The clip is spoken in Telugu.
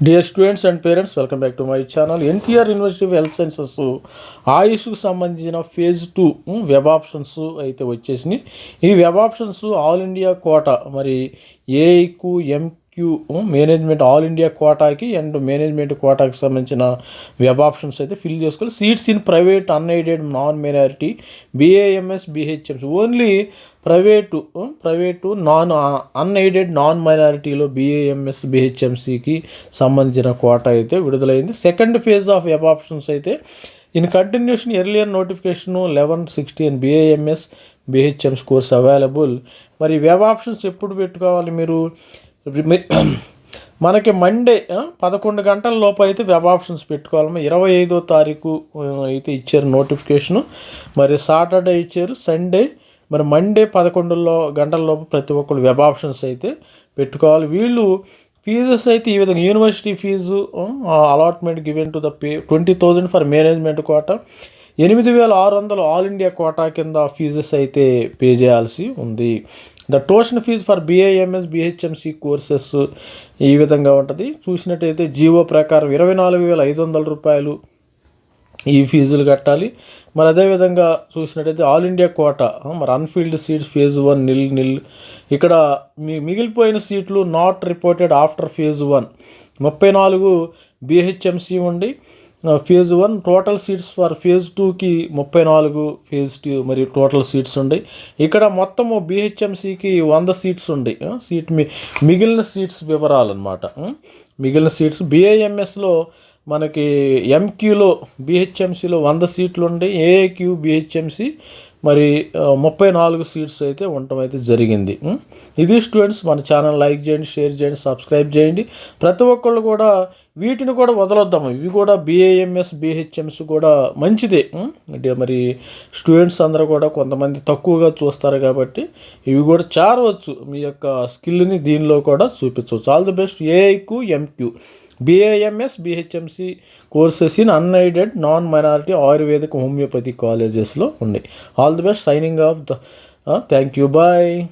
Dear students and parents welcome back to my channel NTR university of health sciences ఆయుష్కు సంబంధించిన ఫేజ్ టూ వెబ్ ఆప్షన్స్ అయితే వచ్చేసినాయి. ఈ web options all India quota మరి ఏకు క్యూ మేనేజ్మెంట్ ఆల్ ఇండియా కోటాకి అండ్ మేనేజ్మెంట్ కోటాకి సంబంధించిన వెబ్ ఆప్షన్స్ అయితే ఫిల్ చేసుకోవాలి. Seats in private unaided non minority BAMS BHMS only private private non unaided non మైనారిటీలో BAMS బీహెచ్ఎంసీకి సంబంధించిన కోట అయితే విడుదలైంది. Second phase of web options అయితే in continuation earlier notification eleven sixteen BAMS BHMS course available. మరి వెబ్ ఆప్షన్స్ ఎప్పుడు పెట్టుకోవాలి మీరు? మనకి మండే పదకొండు గంటల లోపు అయితే వెబ్ ఆప్షన్స్ పెట్టుకోవాలమ్మా ఇరవై ఐదో తారీఖు అయితే ఇచ్చారు నోటిఫికేషను మరి సాటర్డే ఇచ్చారు సండే మరి మండే పదకొండులో గంటల లోపు ప్రతి ఒక్కరు వెబ్ ఆప్షన్స్ అయితే పెట్టుకోవాలి. వీళ్ళు ఫీజెస్ అయితే ఈ విధంగా university fee allotment given to the pay twenty thousand for management quota ఎనిమిది వేల ఆరు వందలు ఆల్ ఇండియా కోటా కింద ఫీజెస్ అయితే పే చేయాల్సి ఉంది. The tuition fee for BAMS BHMS courses ఈ విధంగా ఉంటుంది. చూసినట్టయితే జీవో ప్రకారం ఇరవై నాలుగు వేల ఐదు వందల రూపాయలు ఈ ఫీజులు కట్టాలి. మరి అదేవిధంగా చూసినట్టయితే ఆల్ ఇండియా కోట మరి unfilled seats phase one nil nil. ఇక్కడ మీ మిగిలిపోయిన సీట్లు not reported after phase one. ముప్పై నాలుగు బిహెచ్ఎంసి ఉండి phase one total seats for phase టూకి ముప్పై నాలుగు ఫేజ్ టూ మరి టోటల్ సీట్స్ ఉన్నాయి ఇక్కడ మొత్తము బిహెచ్ఎంసికి వంద సీట్స్ ఉన్నాయి సీట్ మీ మిగిలిన సీట్స్ వివరాలన్నమాట. మిగిలిన సీట్స్ బిఏఎంఎస్లో మనకి ఎంక్యూలో బిహెచ్ఎంసీలో వంద సీట్లు ఉండి ఏఏక్యూ బిహెచ్ఎంసీ మరి ముప్పై నాలుగు సీట్స్ అయితే ఉండటం అయితే జరిగింది. ఇది స్టూడెంట్స్ మన ఛానల్ లైక్ చేయండి షేర్ చేయండి సబ్స్క్రైబ్ చేయండి. ప్రతి ఒక్కళ్ళు కూడా వీటిని కూడా వదలొద్దాము. ఇవి కూడా బిఏఎంఎస్ బిహెచ్ఎంస్ కూడా మంచిదే. అంటే మరి స్టూడెంట్స్ అందరూ కూడా కొంతమంది తక్కువగా చూస్తారు కాబట్టి ఇవి కూడా చేరవచ్చు. మీ యొక్క స్కిల్ని దీనిలో కూడా చూపించవచ్చు. All the best ఏఐకు MQ BAMS BHMS courses in unaided non minority Ayurvedic homeopathy కాలేజెస్లో ఉన్నాయి. All the best signing off the thank you bye